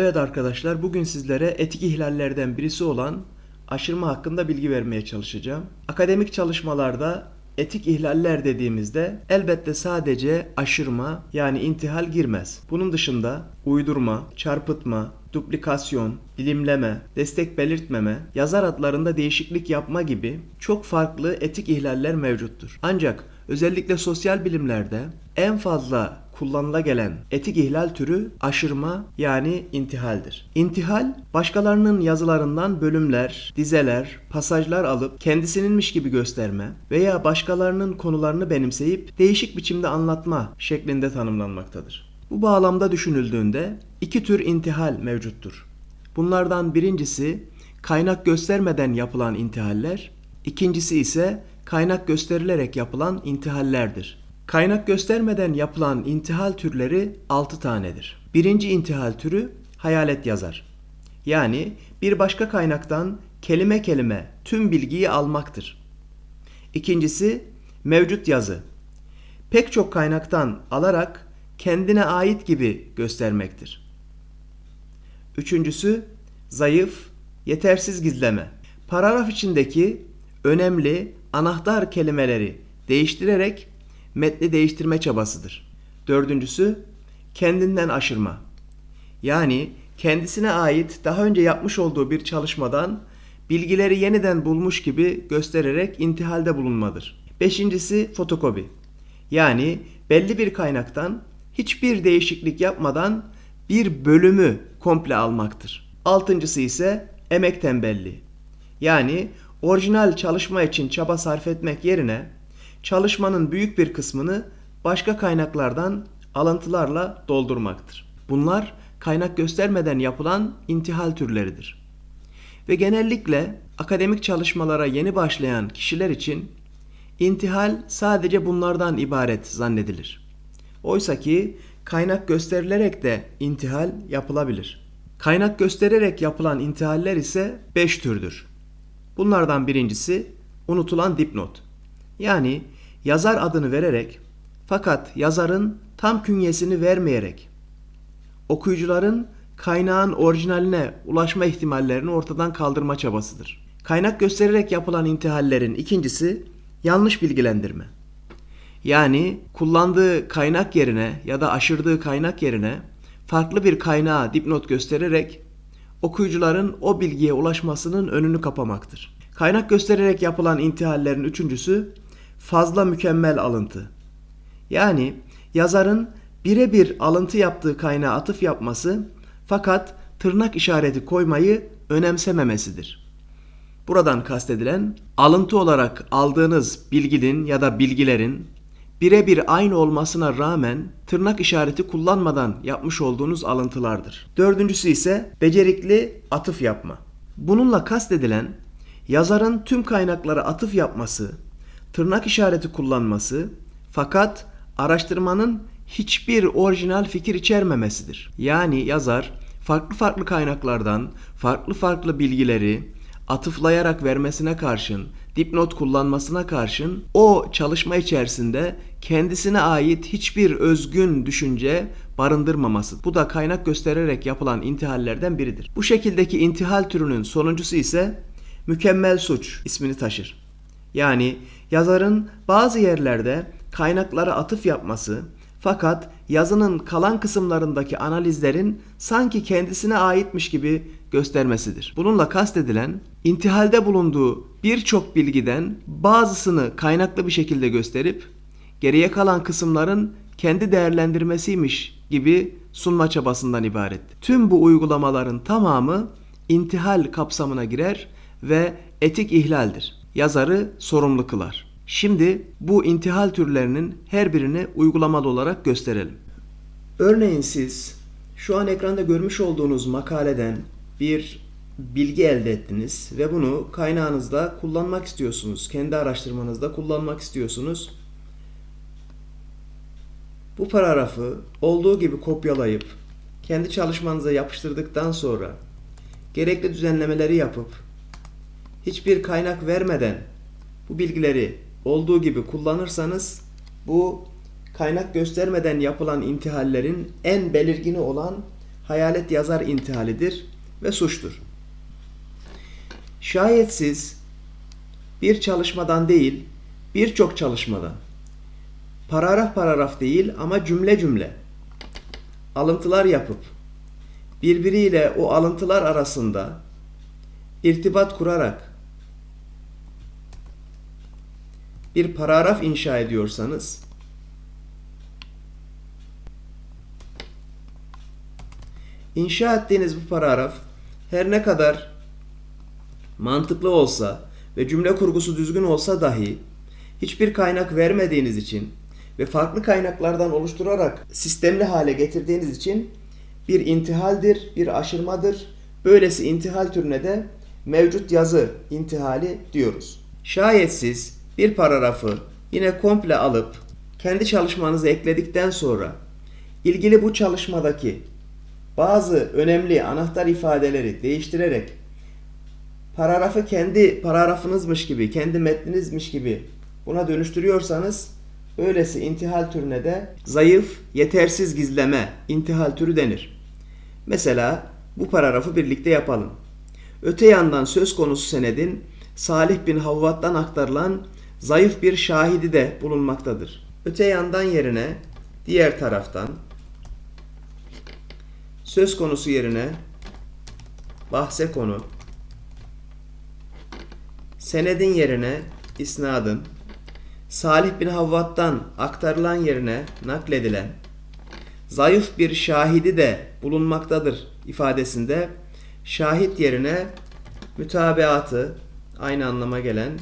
Evet arkadaşlar bugün sizlere etik ihlallerden birisi olan aşırma hakkında bilgi vermeye çalışacağım. Akademik çalışmalarda etik ihlaller dediğimizde elbette sadece aşırma yani intihal girmez. Bunun dışında uydurma, çarpıtma, duplikasyon, dilimleme, destek belirtmeme, yazar adlarında değişiklik yapma gibi çok farklı etik ihlaller mevcuttur. Ancak özellikle sosyal bilimlerde en fazla kullanıla gelen etik ihlal türü aşırma yani intihaldir. İntihal başkalarının yazılarından bölümler, dizeler, pasajlar alıp kendisininmiş gibi gösterme veya başkalarının konularını benimseyip değişik biçimde anlatma şeklinde tanımlanmaktadır. Bu bağlamda düşünüldüğünde iki tür intihal mevcuttur. Bunlardan birincisi kaynak göstermeden yapılan intihaller, ikincisi ise kaynak gösterilerek yapılan intihallerdir. Kaynak göstermeden yapılan intihal türleri 6 tanedir. Birinci intihal türü hayalet yazar. Yani bir başka kaynaktan kelime kelime tüm bilgiyi almaktır. İkincisi mevcut yazı. Pek çok kaynaktan alarak kendine ait gibi göstermektir. Üçüncüsü zayıf, yetersiz gizleme. Paragraf içindeki önemli anahtar kelimeleri değiştirerek metni değiştirme çabasıdır. Dördüncüsü kendinden aşırma. Yani kendisine ait daha önce yapmış olduğu bir çalışmadan bilgileri yeniden bulmuş gibi göstererek intihalde bulunmadır. Beşincisi fotokopi. Yani belli bir kaynaktan hiçbir değişiklik yapmadan bir bölümü komple almaktır. Altıncısı ise emek tembelliği. Yani orijinal çalışma için çaba sarf etmek yerine çalışmanın büyük bir kısmını başka kaynaklardan alıntılarla doldurmaktır. Bunlar kaynak göstermeden yapılan intihal türleridir. Ve genellikle akademik çalışmalara yeni başlayan kişiler için intihal sadece bunlardan ibaret zannedilir. Oysa ki kaynak gösterilerek de intihal yapılabilir. Kaynak göstererek yapılan intihaller ise 5 türdür. Bunlardan birincisi unutulan dipnot. Yani yazar adını vererek fakat yazarın tam künyesini vermeyerek okuyucuların kaynağın orijinaline ulaşma ihtimallerini ortadan kaldırma çabasıdır. Kaynak göstererek yapılan intihallerin ikincisi yanlış bilgilendirme. Yani kullandığı kaynak yerine ya da aşırdığı kaynak yerine farklı bir kaynağa dipnot göstererek okuyucuların o bilgiye ulaşmasının önünü kapamaktır. Kaynak göstererek yapılan intihallerin üçüncüsü fazla mükemmel alıntı. Yani yazarın birebir alıntı yaptığı kaynağa atıf yapması fakat tırnak işareti koymayı önemsememesidir. Buradan kastedilen alıntı olarak aldığınız bilginin ya da bilgilerin birebir aynı olmasına rağmen tırnak işareti kullanmadan yapmış olduğunuz alıntılardır. Dördüncüsü ise becerikli atıf yapma. Bununla kastedilen yazarın tüm kaynaklara atıf yapması, tırnak işareti kullanması fakat araştırmanın hiçbir orijinal fikir içermemesidir. Yani yazar farklı farklı kaynaklardan farklı farklı bilgileri atıflayarak vermesine karşın, dipnot kullanmasına karşın o çalışma içerisinde kendisine ait hiçbir özgün düşünce barındırmaması. Bu da kaynak göstererek yapılan intihallerden biridir. Bu şekildeki intihal türünün sonuncusu ise mükemmel suç ismini taşır. Yani yazarın bazı yerlerde kaynaklara atıf yapması fakat yazının kalan kısımlarındaki analizlerin sanki kendisine aitmiş gibi göstermesidir. Bununla kastedilen intihalde bulunduğu birçok bilgiden bazısını kaynaklı bir şekilde gösterip geriye kalan kısımların kendi değerlendirmesiymiş gibi sunma çabasından ibaret. Tüm bu uygulamaların tamamı intihal kapsamına girer ve etik ihlaldir. Yazarı sorumlu kılar. Şimdi bu intihal türlerinin her birini uygulamalı olarak gösterelim. Örneğin siz şu an ekranda görmüş olduğunuz makaleden bir bilgi elde ettiniz ve bunu kaynağınızda kullanmak istiyorsunuz. Kendi araştırmanızda kullanmak istiyorsunuz. Bu paragrafı olduğu gibi kopyalayıp kendi çalışmanıza yapıştırdıktan sonra gerekli düzenlemeleri yapıp hiçbir kaynak vermeden bu bilgileri olduğu gibi kullanırsanız bu kaynak göstermeden yapılan intihallerin en belirgini olan hayalet yazar intihalidir ve suçtur. Şayet siz bir çalışmadan değil, birçok çalışmadan, paragraf paragraf değil ama cümle cümle alıntılar yapıp birbiriyle o alıntılar arasında irtibat kurarak bir paragraf inşa ediyorsanız inşa ettiğiniz bu paragraf her ne kadar mantıklı olsa ve cümle kurgusu düzgün olsa dahi hiçbir kaynak vermediğiniz için ve farklı kaynaklardan oluşturarak sistemli hale getirdiğiniz için bir intihaldir, bir aşırmadır. Böylesi intihal türüne de mevcut yazı intihali diyoruz. Şayet siz bir paragrafı yine komple alıp kendi çalışmanızı ekledikten sonra ilgili bu çalışmadaki bazı önemli anahtar ifadeleri değiştirerek paragrafı kendi paragrafınızmış gibi, kendi metninizmiş gibi buna dönüştürüyorsanız öylesi intihal türüne de zayıf, yetersiz gizleme intihal türü denir. Mesela bu paragrafı birlikte yapalım. Öte yandan söz konusu senedin Salih bin Havvat'tan aktarılan zayıf bir şahidi de bulunmaktadır. Öte yandan yerine diğer taraftan söz konusu yerine bahse konu senedin yerine isnadın Salih bin Havvat'tan aktarılan yerine nakledilen zayıf bir şahidi de bulunmaktadır ifadesinde şahit yerine mütabeatı aynı anlama gelen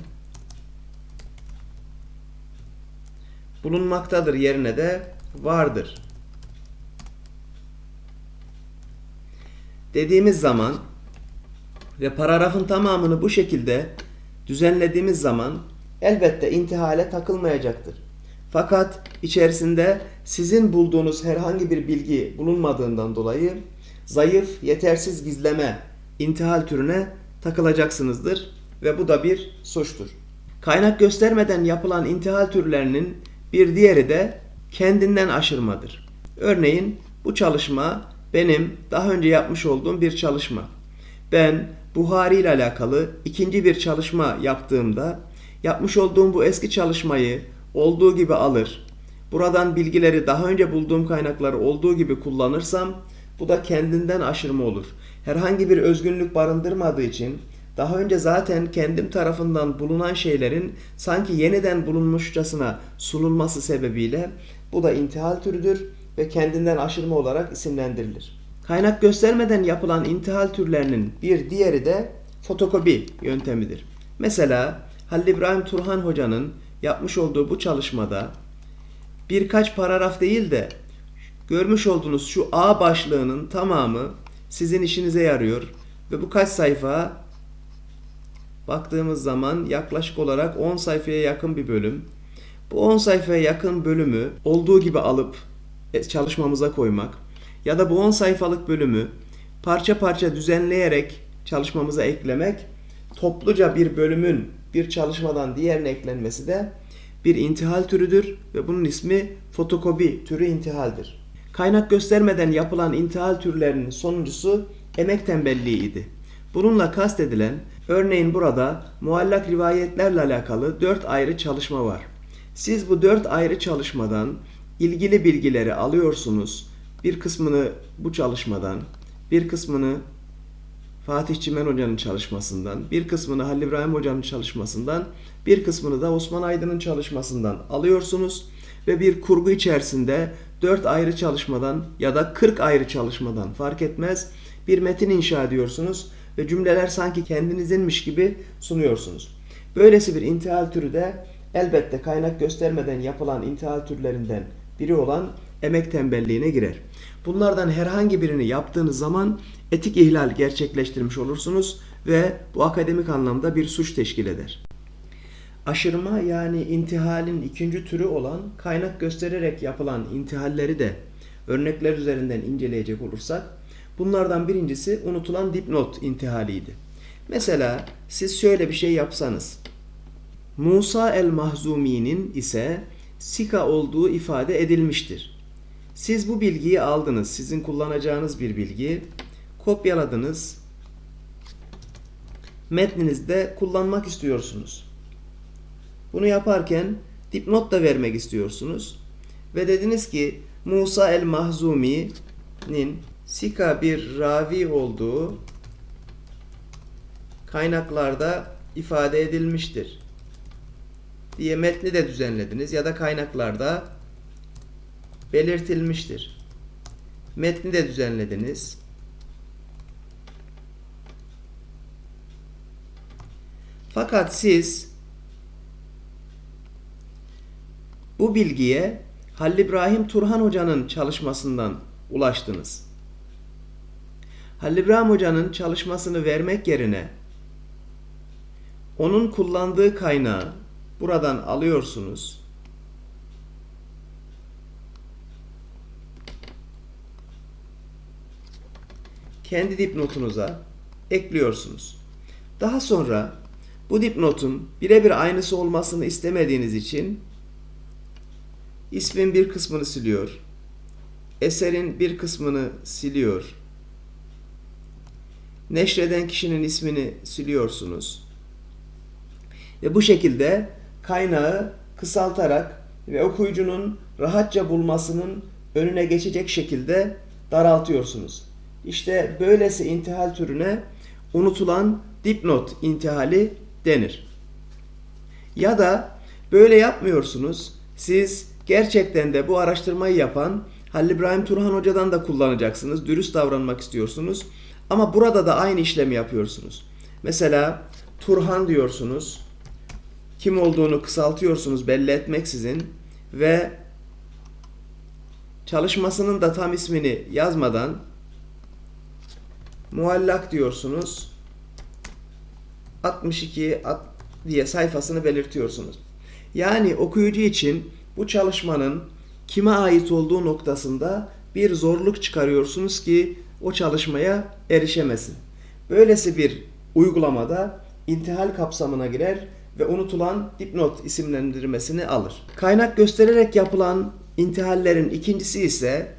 bulunmaktadır yerine de vardır. Dediğimiz zaman ve paragrafın tamamını bu şekilde düzenlediğimiz zaman elbette intihale takılmayacaktır. Fakat içerisinde sizin bulduğunuz herhangi bir bilgi bulunmadığından dolayı zayıf, yetersiz gizleme intihal türüne takılacaksınızdır ve bu da bir suçtur. Kaynak göstermeden yapılan intihal türlerinin bir diğeri de kendinden aşırmadır. Örneğin bu çalışma benim daha önce yapmış olduğum bir çalışma. Ben Buhari ile alakalı ikinci bir çalışma yaptığımda yapmış olduğum bu eski çalışmayı olduğu gibi alır. Buradan bilgileri daha önce bulduğum kaynakları olduğu gibi kullanırsam bu da kendinden aşırma olur. Herhangi bir özgünlük barındırmadığı için daha önce zaten kendim tarafından bulunan şeylerin sanki yeniden bulunmuşçasına sunulması sebebiyle bu da intihal türüdür ve kendinden aşırma olarak isimlendirilir. Kaynak göstermeden yapılan intihal türlerinin bir diğeri de fotokopi yöntemidir. Mesela Halil İbrahim Turhan Hoca'nın yapmış olduğu bu çalışmada birkaç paragraf değil de görmüş olduğunuz şu A başlığının tamamı sizin işinize yarıyor ve bu kaç sayfa baktığımız zaman yaklaşık olarak 10 sayfaya yakın bir bölüm. Bu 10 sayfaya yakın bölümü olduğu gibi alıp e, çalışmamıza koymak ya da bu 10 sayfalık bölümü parça parça düzenleyerek çalışmamıza eklemek topluca bir bölümün bir çalışmadan diğerine eklenmesi de bir intihal türüdür ve bunun ismi fotokopi türü intihaldir. Kaynak göstermeden yapılan intihal türlerinin sonuncusu emek tembelliği idi. Bununla kastedilen örneğin burada muallak rivayetlerle alakalı dört ayrı çalışma var. Siz bu dört ayrı çalışmadan ilgili bilgileri alıyorsunuz. Bir kısmını bu çalışmadan, bir kısmını Fatih Çimen Hoca'nın çalışmasından, bir kısmını Halil İbrahim Hoca'nın çalışmasından, bir kısmını da Osman Aydın'ın çalışmasından alıyorsunuz ve bir kurgu içerisinde 4 ayrı çalışmadan ya da 40 ayrı çalışmadan fark etmez bir metin inşa ediyorsunuz ve cümleler sanki kendinizinmiş gibi sunuyorsunuz. Böylesi bir intihal türü de elbette kaynak göstermeden yapılan intihal türlerinden biri olan emek tembelliğine girer. Bunlardan herhangi birini yaptığınız zaman etik ihlal gerçekleştirmiş olursunuz ve bu akademik anlamda bir suç teşkil eder. Aşırma yani intihalin ikinci türü olan kaynak göstererek yapılan intihalleri de örnekler üzerinden inceleyecek olursak bunlardan birincisi unutulan dipnot intihaliydi. Mesela siz şöyle bir şey yapsanız Musa el-Mahzumi'nin ise Sika olduğu ifade edilmiştir. Siz bu bilgiyi aldınız. Sizin kullanacağınız bir bilgi. Kopyaladınız. Metninizde kullanmak istiyorsunuz. Bunu yaparken dipnot da vermek istiyorsunuz. Ve dediniz ki Musa el-Mahzumi'nin sika bir ravi olduğu kaynaklarda ifade edilmiştir diye metni de düzenlediniz ya da kaynaklarda belirtilmiştir. Metni de düzenlediniz. Fakat siz bu bilgiye Halil İbrahim Turhan Hoca'nın çalışmasından ulaştınız. Halil İbrahim Hoca'nın çalışmasını vermek yerine onun kullandığı kaynağı buradan alıyorsunuz. Kendi dipnotunuza ekliyorsunuz. Daha sonra bu dipnotun birebir aynısı olmasını istemediğiniz için ismin bir kısmını siliyor. Eserin bir kısmını siliyor. Neşreden kişinin ismini siliyorsunuz. Ve bu şekilde kaynağı kısaltarak ve okuyucunun rahatça bulmasının önüne geçecek şekilde daraltıyorsunuz. İşte böylesi intihal türüne unutulan dipnot intihali denir. Ya da böyle yapmıyorsunuz. Siz gerçekten de bu araştırmayı yapan Halil İbrahim Turhan Hoca'dan da kullanacaksınız. Dürüst davranmak istiyorsunuz. Ama burada da aynı işlemi yapıyorsunuz. Mesela Turhan diyorsunuz. Kim olduğunu kısaltıyorsunuz belli etmeksizin ve çalışmasının da tam ismini yazmadan muallak diyorsunuz. 62 diye sayfasını belirtiyorsunuz. Yani okuyucu için bu çalışmanın kime ait olduğu noktasında bir zorluk çıkarıyorsunuz ki o çalışmaya erişemesin. Böylesi bir uygulamada intihal kapsamına girer ve unutulan dipnot isimlendirmesini alır. Kaynak göstererek yapılan intihallerin ikincisi ise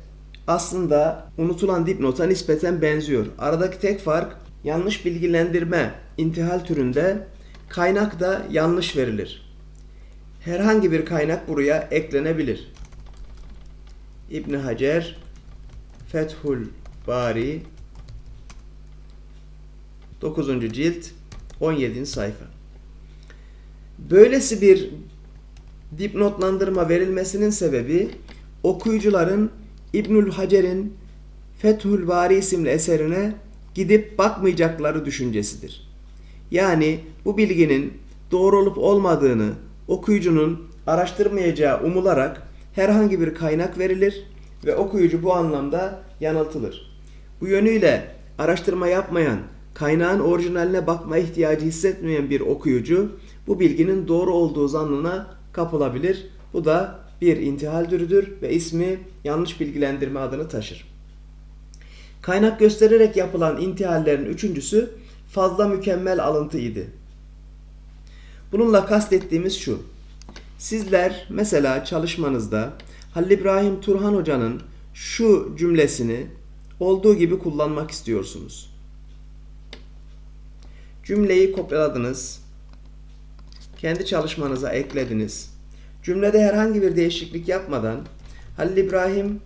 aslında unutulan dipnota nispeten benziyor. Aradaki tek fark yanlış bilgilendirme intihal türünde kaynak da yanlış verilir. Herhangi bir kaynak buraya eklenebilir. İbn Hacer Fethul Bari 9. cilt 17. sayfa. Böylesi bir dipnotlandırma verilmesinin sebebi okuyucuların İbnül Hacer'in Fethül Bari isimli eserine gidip bakmayacakları düşüncesidir. Yani bu bilginin doğru olup olmadığını okuyucunun araştırmayacağı umularak herhangi bir kaynak verilir ve okuyucu bu anlamda yanıltılır. Bu yönüyle araştırma yapmayan, kaynağın orijinaline bakma ihtiyacı hissetmeyen bir okuyucu bu bilginin doğru olduğu zannına kapılabilir. Bu da bir intihal türüdür ve ismi yanlış bilgilendirme adını taşır. Kaynak göstererek yapılan intihallerin üçüncüsü fazla mükemmel alıntı idi. Bununla kastettiğimiz şu. Sizler mesela çalışmanızda Halil İbrahim Turhan Hoca'nın şu cümlesini olduğu gibi kullanmak istiyorsunuz. Cümleyi kopyaladınız. Kendi çalışmanıza eklediniz. Cümlede herhangi bir değişiklik yapmadan Halil İbrahim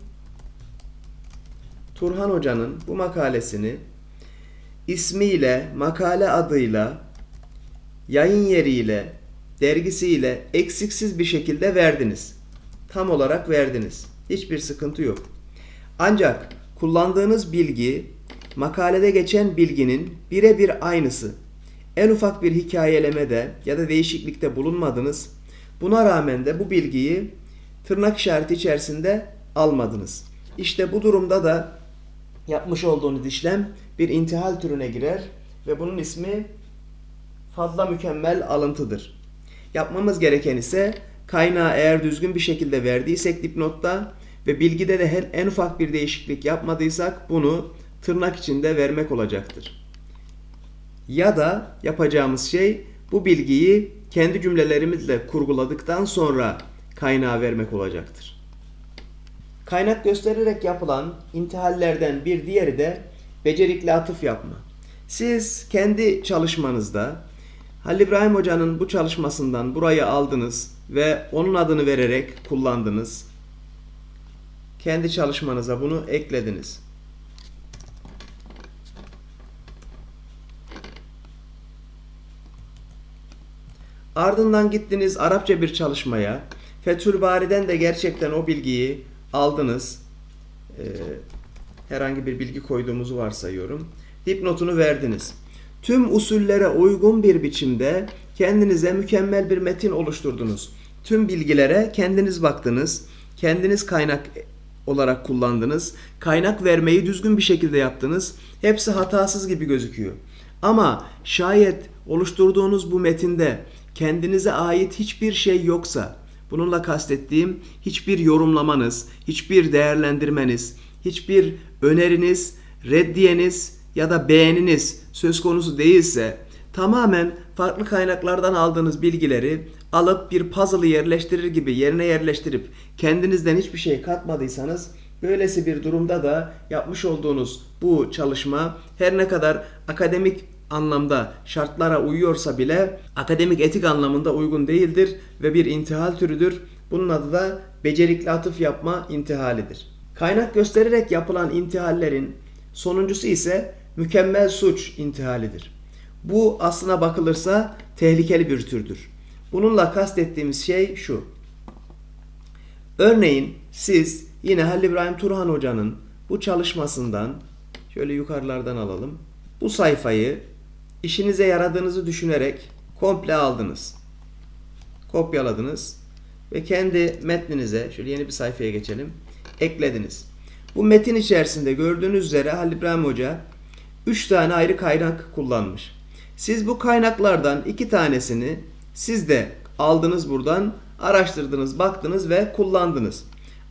Turhan Hoca'nın bu makalesini ismiyle, makale adıyla, yayın yeriyle, dergisiyle eksiksiz bir şekilde verdiniz. Tam olarak verdiniz. Hiçbir sıkıntı yok. Ancak kullandığınız bilgi makalede geçen bilginin birebir aynısı. En ufak bir hikayelemede ya da değişiklikte bulunmadınız. Buna rağmen de bu bilgiyi tırnak işareti içerisinde almadınız. İşte bu durumda da yapmış olduğunuz işlem bir intihal türüne girer ve bunun ismi fazla mükemmel alıntıdır. Yapmamız gereken ise kaynağı eğer düzgün bir şekilde verdiysek dipnotta ve bilgide de en ufak bir değişiklik yapmadıysak bunu tırnak içinde vermek olacaktır. Ya da yapacağımız şey bu bilgiyi kendi cümlelerimizle kurguladıktan sonra kaynağı vermek olacaktır. Kaynak göstererek yapılan intihallerden bir diğeri de becerikli atıf yapma. Siz kendi çalışmanızda Halil İbrahim Hoca'nın bu çalışmasından burayı aldınız ve onun adını vererek kullandınız. Kendi çalışmanıza bunu eklediniz. Ardından gittiniz Arapça bir çalışmaya. Fethül Bari'den de gerçekten o bilgiyi aldınız. Ee, herhangi bir bilgi koyduğumuzu varsayıyorum. Dipnotunu verdiniz. Tüm usullere uygun bir biçimde kendinize mükemmel bir metin oluşturdunuz. Tüm bilgilere kendiniz baktınız. Kendiniz kaynak olarak kullandınız. Kaynak vermeyi düzgün bir şekilde yaptınız. Hepsi hatasız gibi gözüküyor. Ama şayet oluşturduğunuz bu metinde kendinize ait hiçbir şey yoksa, bununla kastettiğim hiçbir yorumlamanız, hiçbir değerlendirmeniz, hiçbir öneriniz, reddiyeniz ya da beğeniniz söz konusu değilse tamamen farklı kaynaklardan aldığınız bilgileri alıp bir puzzle'ı yerleştirir gibi yerine yerleştirip kendinizden hiçbir şey katmadıysanız böylesi bir durumda da yapmış olduğunuz bu çalışma her ne kadar akademik anlamda şartlara uyuyorsa bile akademik etik anlamında uygun değildir ve bir intihal türüdür. Bunun adı da becerikli atıf yapma intihalidir. Kaynak göstererek yapılan intihallerin sonuncusu ise mükemmel suç intihalidir. Bu aslına bakılırsa tehlikeli bir türdür. Bununla kastettiğimiz şey şu. Örneğin siz yine Halil İbrahim Turhan Hoca'nın bu çalışmasından şöyle yukarılardan alalım. Bu sayfayı işinize yaradığınızı düşünerek komple aldınız. Kopyaladınız ve kendi metninize şöyle yeni bir sayfaya geçelim. Eklediniz. Bu metin içerisinde gördüğünüz üzere Halil İbrahim Hoca 3 tane ayrı kaynak kullanmış. Siz bu kaynaklardan iki tanesini siz de aldınız buradan, araştırdınız, baktınız ve kullandınız.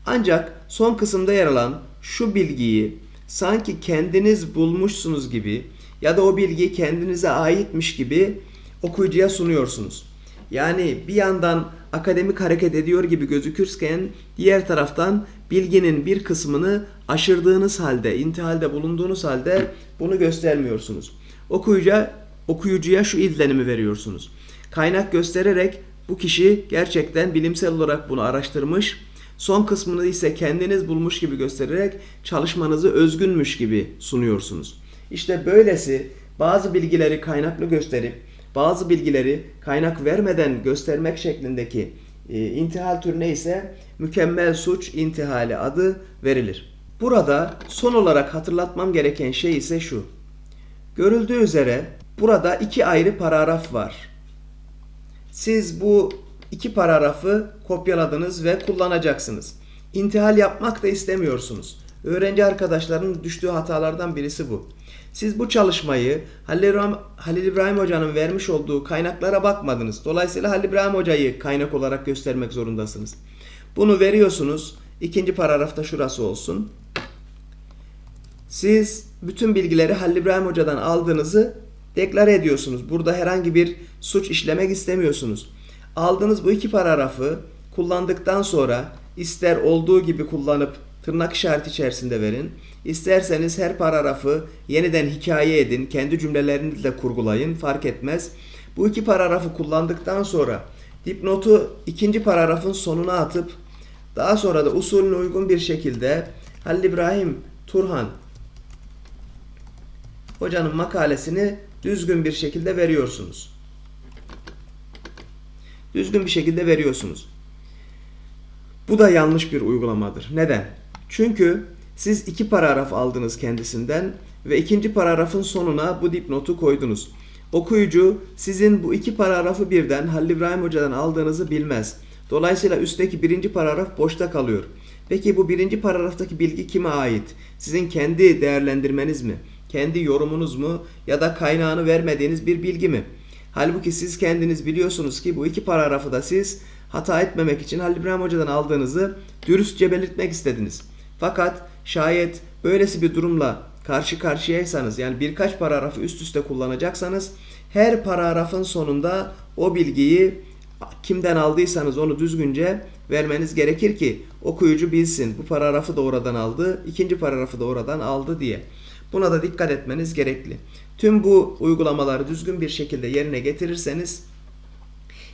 Ancak son kısımda yer alan şu bilgiyi sanki kendiniz bulmuşsunuz gibi ya da o bilgi kendinize aitmiş gibi okuyucuya sunuyorsunuz. Yani bir yandan akademik hareket ediyor gibi gözükürken diğer taraftan bilginin bir kısmını aşırdığınız halde, intihalde bulunduğunuz halde bunu göstermiyorsunuz. Okuyucuya, okuyucuya şu izlenimi veriyorsunuz. Kaynak göstererek bu kişi gerçekten bilimsel olarak bunu araştırmış, son kısmını ise kendiniz bulmuş gibi göstererek çalışmanızı özgünmüş gibi sunuyorsunuz. İşte böylesi bazı bilgileri kaynaklı gösterip bazı bilgileri kaynak vermeden göstermek şeklindeki e, intihal türüne ise mükemmel suç intihali adı verilir. Burada son olarak hatırlatmam gereken şey ise şu. Görüldüğü üzere burada iki ayrı paragraf var. Siz bu iki paragrafı kopyaladınız ve kullanacaksınız. İntihal yapmak da istemiyorsunuz. Öğrenci arkadaşların düştüğü hatalardan birisi bu. Siz bu çalışmayı Halil İbrahim, Hoca'nın vermiş olduğu kaynaklara bakmadınız. Dolayısıyla Halil İbrahim Hoca'yı kaynak olarak göstermek zorundasınız. Bunu veriyorsunuz. İkinci paragrafta şurası olsun. Siz bütün bilgileri Halil İbrahim Hoca'dan aldığınızı deklare ediyorsunuz. Burada herhangi bir suç işlemek istemiyorsunuz. Aldığınız bu iki paragrafı kullandıktan sonra ister olduğu gibi kullanıp tırnak işareti içerisinde verin. İsterseniz her paragrafı yeniden hikaye edin, kendi cümlelerinizle kurgulayın, fark etmez. Bu iki paragrafı kullandıktan sonra dipnotu ikinci paragrafın sonuna atıp daha sonra da usulüne uygun bir şekilde Halil İbrahim Turhan hocanın makalesini düzgün bir şekilde veriyorsunuz. Düzgün bir şekilde veriyorsunuz. Bu da yanlış bir uygulamadır. Neden? Çünkü siz iki paragraf aldınız kendisinden ve ikinci paragrafın sonuna bu dipnotu koydunuz. Okuyucu sizin bu iki paragrafı birden Halil İbrahim Hoca'dan aldığınızı bilmez. Dolayısıyla üstteki birinci paragraf boşta kalıyor. Peki bu birinci paragraftaki bilgi kime ait? Sizin kendi değerlendirmeniz mi? Kendi yorumunuz mu? Ya da kaynağını vermediğiniz bir bilgi mi? Halbuki siz kendiniz biliyorsunuz ki bu iki paragrafı da siz hata etmemek için Halil İbrahim Hoca'dan aldığınızı dürüstçe belirtmek istediniz. Fakat şayet böylesi bir durumla karşı karşıyaysanız yani birkaç paragrafı üst üste kullanacaksanız her paragrafın sonunda o bilgiyi kimden aldıysanız onu düzgünce vermeniz gerekir ki okuyucu bilsin. Bu paragrafı da oradan aldı, ikinci paragrafı da oradan aldı diye. Buna da dikkat etmeniz gerekli. Tüm bu uygulamaları düzgün bir şekilde yerine getirirseniz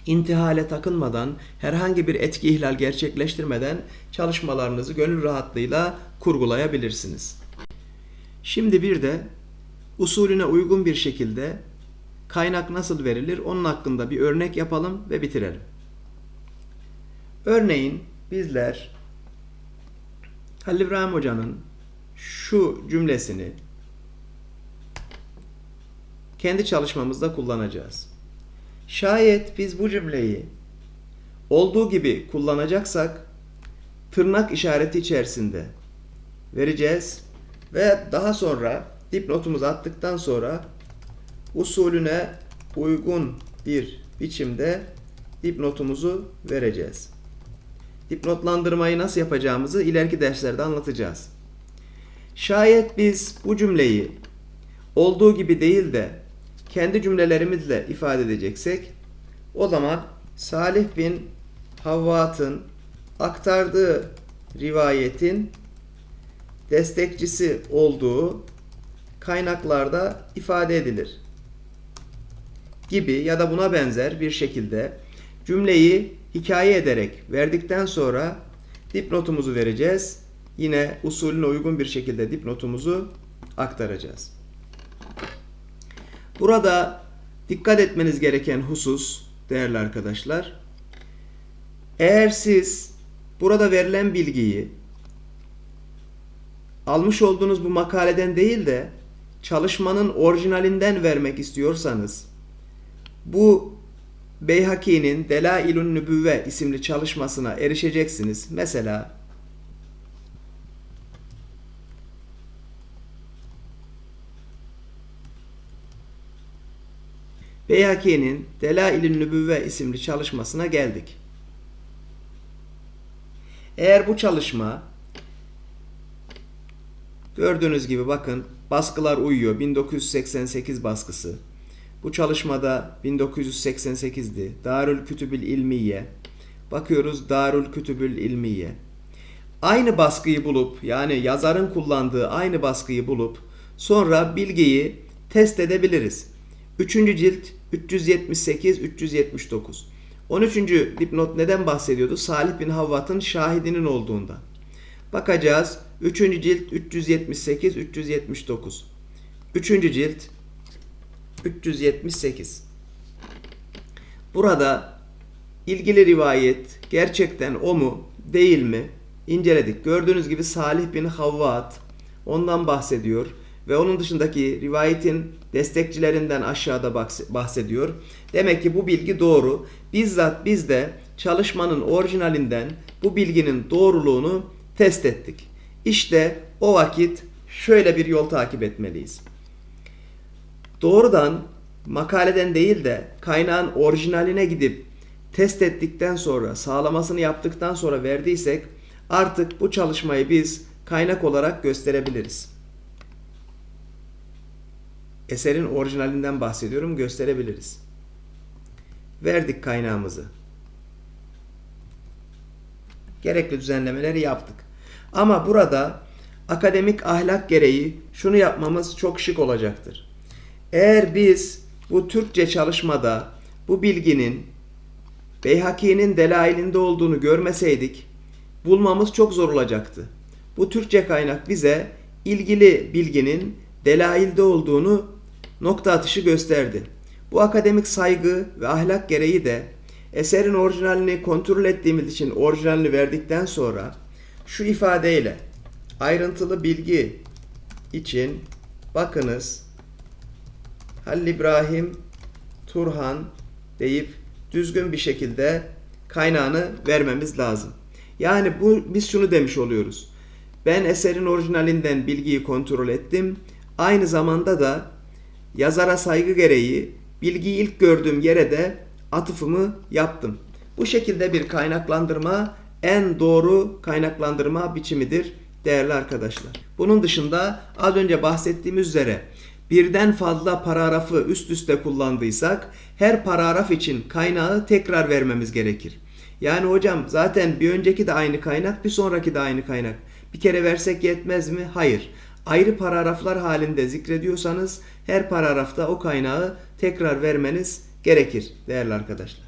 intihale takılmadan, herhangi bir etki ihlal gerçekleştirmeden çalışmalarınızı gönül rahatlığıyla kurgulayabilirsiniz. Şimdi bir de usulüne uygun bir şekilde kaynak nasıl verilir onun hakkında bir örnek yapalım ve bitirelim. Örneğin bizler Halil İbrahim Hoca'nın şu cümlesini kendi çalışmamızda kullanacağız. Şayet biz bu cümleyi olduğu gibi kullanacaksak tırnak işareti içerisinde vereceğiz ve daha sonra dipnotumuzu attıktan sonra usulüne uygun bir biçimde dipnotumuzu vereceğiz. Dipnotlandırmayı nasıl yapacağımızı ileriki derslerde anlatacağız. Şayet biz bu cümleyi olduğu gibi değil de kendi cümlelerimizle ifade edeceksek o zaman Salih bin Havvat'ın aktardığı rivayetin destekçisi olduğu kaynaklarda ifade edilir gibi ya da buna benzer bir şekilde cümleyi hikaye ederek verdikten sonra dipnotumuzu vereceğiz. Yine usulüne uygun bir şekilde dipnotumuzu aktaracağız. Burada dikkat etmeniz gereken husus değerli arkadaşlar. Eğer siz burada verilen bilgiyi almış olduğunuz bu makaleden değil de çalışmanın orijinalinden vermek istiyorsanız bu Beyhaki'nin Delailun Nübüvve isimli çalışmasına erişeceksiniz. Mesela Beyhaki'nin Delailun Nübüvve isimli çalışmasına geldik. Eğer bu çalışma gördüğünüz gibi bakın baskılar uyuyor. 1988 baskısı. Bu çalışmada 1988'di. Darül Kütübül İlmiye. Bakıyoruz Darül Kütübül İlmiye. Aynı baskıyı bulup yani yazarın kullandığı aynı baskıyı bulup sonra bilgiyi test edebiliriz. 3. cilt 378-379. 13. dipnot neden bahsediyordu? Salih bin Havvat'ın şahidinin olduğundan. Bakacağız. 3. cilt 378-379. 3. cilt 378. Burada ilgili rivayet gerçekten o mu değil mi inceledik. Gördüğünüz gibi Salih bin Havvat ondan bahsediyor ve onun dışındaki rivayetin destekçilerinden aşağıda bahsediyor. Demek ki bu bilgi doğru. Bizzat biz de çalışmanın orijinalinden bu bilginin doğruluğunu test ettik. İşte o vakit şöyle bir yol takip etmeliyiz. Doğrudan makaleden değil de kaynağın orijinaline gidip test ettikten sonra, sağlamasını yaptıktan sonra verdiysek artık bu çalışmayı biz kaynak olarak gösterebiliriz. Eserin orijinalinden bahsediyorum, gösterebiliriz. Verdik kaynağımızı. Gerekli düzenlemeleri yaptık. Ama burada akademik ahlak gereği şunu yapmamız çok şık olacaktır. Eğer biz bu Türkçe çalışmada bu bilginin Beyhaki'nin delailinde olduğunu görmeseydik bulmamız çok zor olacaktı. Bu Türkçe kaynak bize ilgili bilginin delailde olduğunu nokta atışı gösterdi. Bu akademik saygı ve ahlak gereği de eserin orijinalini kontrol ettiğimiz için orijinalini verdikten sonra şu ifadeyle ayrıntılı bilgi için bakınız Halil İbrahim Turhan deyip düzgün bir şekilde kaynağını vermemiz lazım. Yani bu biz şunu demiş oluyoruz. Ben eserin orijinalinden bilgiyi kontrol ettim. Aynı zamanda da yazara saygı gereği bilgiyi ilk gördüğüm yere de atıfımı yaptım. Bu şekilde bir kaynaklandırma en doğru kaynaklandırma biçimidir değerli arkadaşlar. Bunun dışında az önce bahsettiğim üzere birden fazla paragrafı üst üste kullandıysak her paragraf için kaynağı tekrar vermemiz gerekir. Yani hocam zaten bir önceki de aynı kaynak, bir sonraki de aynı kaynak. Bir kere versek yetmez mi? Hayır. Ayrı paragraflar halinde zikrediyorsanız her paragrafta o kaynağı tekrar vermeniz gerekir değerli arkadaşlar.